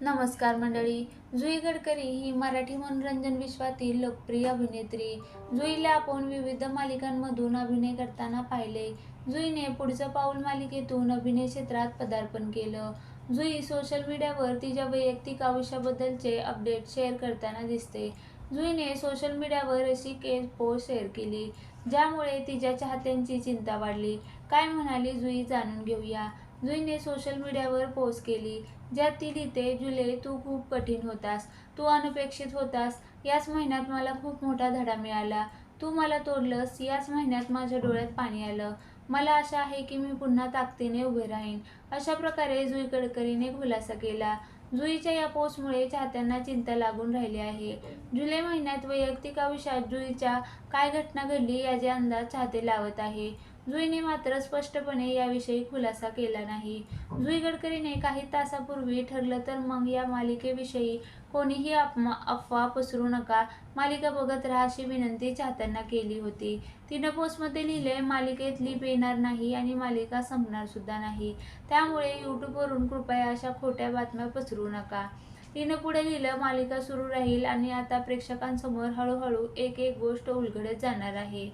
नमस्कार मंडळी. जुई गडकरी ही मराठी मनोरंजन विश्वातील लोकप्रिय अभिनेत्री. जुईला आपण विविध मालिकांमधून अभिनय करताना पाहिले. जुईने पुढचं पाऊल मालिकेतून अभिनय क्षेत्रात पदार्पण केलं. जुई सोशल मीडियावर तिच्या वैयक्तिक आयुष्याबद्दलचे अपडेट शेअर करताना दिसते. जुईने सोशल मीडियावर अशी केस पोस्ट शेअर केली ज्यामुळे तिच्या चाहत्यांची चिंता वाढली. काय म्हणाली जुई जाणून घेऊया. जुईने सोशल मीडियावर पोस्ट केली ज्यात ती लिहिते जुले तू खूप कठीण होतास. तू अनपेक्षित होतास. याच महिन्यात मला खूप मोठा धडा मिळाला. तू मला तोडलंस. याच महिन्यात माझ्या डोळ्यात पाणी आलं. मला आशा आहे की मी पुन्हा ताकदीने उभे राहीन. अशा प्रकारे जुई गडकरीने खुलासा केला. जुईच्या या पोस्टमुळे चाहत्यांना चिंता लागून राहिली आहे. जुलै महिन्यात वैयक्तिक आयुष्यात जुईच्या काय घटना घडली याचे अंदाज चाहते लावत आहे. जुईने मात्र स्पष्टपणे याविषयी खुलासा केला नाही. जुई गडकरीने काही तासापूर्वी ठरलं तर मग या मालिकेविषयी कोणीही अफवा पसरू नका. मालिका बघत राहा अशी विनंती चाहत्यांना केली होती. तिनं पोस्टमध्ये लिहिले मालिकेत लिप येणार नाही आणि मालिका संपणार सुद्धा नाही. त्यामुळे यूट्यूबवरून कृपया अशा खोट्या बातम्या पसरू नका. तिनं पुढे लिहिलं मालिका सुरू राहील आणि आता प्रेक्षकांसमोर हळूहळू एक एक गोष्ट उलगडत जाणार आहे.